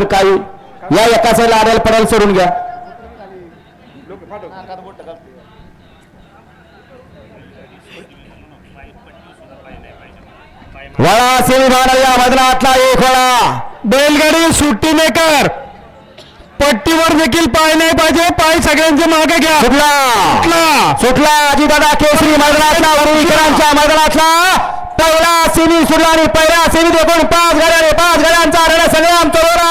तर काही. या एका साईडला आडायला पडायला सोडून घ्या. वळा सेमीफायनल या मैदानातला एक वळा. बैलगाडी सुट्टी मेकर. पट्टीवर देखील पाय नाही पाहिजे. पाय सगळ्यांचे मागे घ्या. सुटला. सुटला. सुटला. अजितदादा केसरी मैदानातला उरुळीकरांच्या मैदानातला पहिला सेमी सुटला आणि पहिल्या सेमीत एकूण पाच गाड्या पाच गाड्यांचा रडा संग्राम चोरा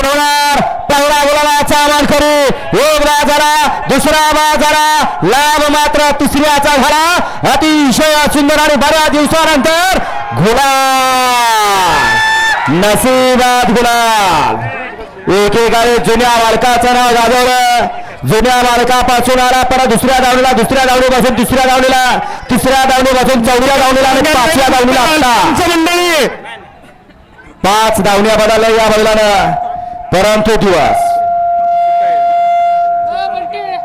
कोण होणार. पहिला गुलालाचा मान करू. एक बाजारा दुसरा बाजारा. लाभ मात्र तिसऱ्याचा झाला. अतिशय सुंदर आणि बऱ्याच दिवसानंतर गुलाल. नशिबात गुलाल. एकेकाने जुन्या मालकाचं नाव गाजवलं. जुन्या मालकापासून आला परत दुसऱ्या दावणीला दुसऱ्या दावणीपासून तिसऱ्या दावणीला तिसऱ्या दावणीपासून चौथ्या दावणीला आणि पाचव्या आत्ता. पंच धावण्या बदलल्या या बैलानं परंतु दिवस.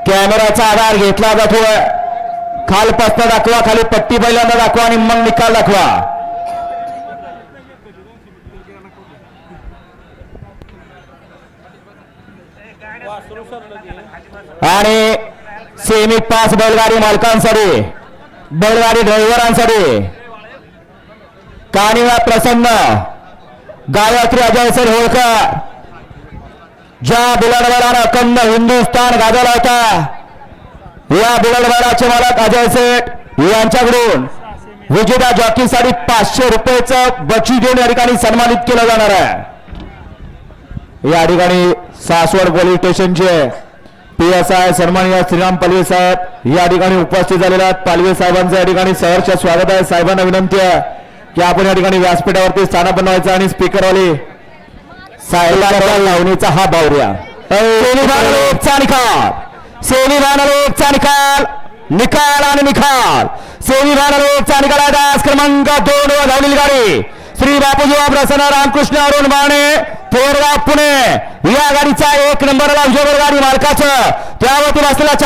कॅमेराचा आधार घेतला जातोय खालपासनं दाखवा खाली पट्टी पहिल्यांदा दाखवा आणि मग निकाल दाखवा. आणि सेमी पास बैलगाडी मालकांसाठी बैलगाडी ड्रायव्हरांसाठी कानिवा प्रसन्न. गायत्री अजय सर होळकर. ज्या बुलडबैलानं अखंड हिंदुस्थान गाजवला होता या बुलडबैलाचे मालक अजय सेठ यांच्याकडून विजेता जॉकीसाठी पाचशे रुपयेचं बक्षीस देऊन या ठिकाणी सन्मानित केलं जाणार आहे. या ठिकाणी सासवड पोलीस स्टेशनचे पी एस आय सन्माननीय श्रीराम पालवे साहेब या ठिकाणी उपस्थित झालेले आहेत. पालवे साहेबांचं या ठिकाणी सहर्ष स्वागत आहे. साहेबांना विनंती आहे की आपण या ठिकाणी व्यासपीठावरती स्थान बनवायचं आणि स्पीकरवाली साहेबांच्या लावणीचा हा बावऱ्या. सेमीफायनलचा निकाल. सेमीफायनलचा निकाल. निकाल आणि निकाल सेमीफायनलचा निकाल आहे दास क्रमांक दोन वर धावलेली गाडी. श्री बापूजी प्रसन्न रामकृष्ण अरुण बाणे पुणे. या गाडीचा एक नंबरला विजयवर गाडी मालकाचं. त्यावरती बसलेला चालक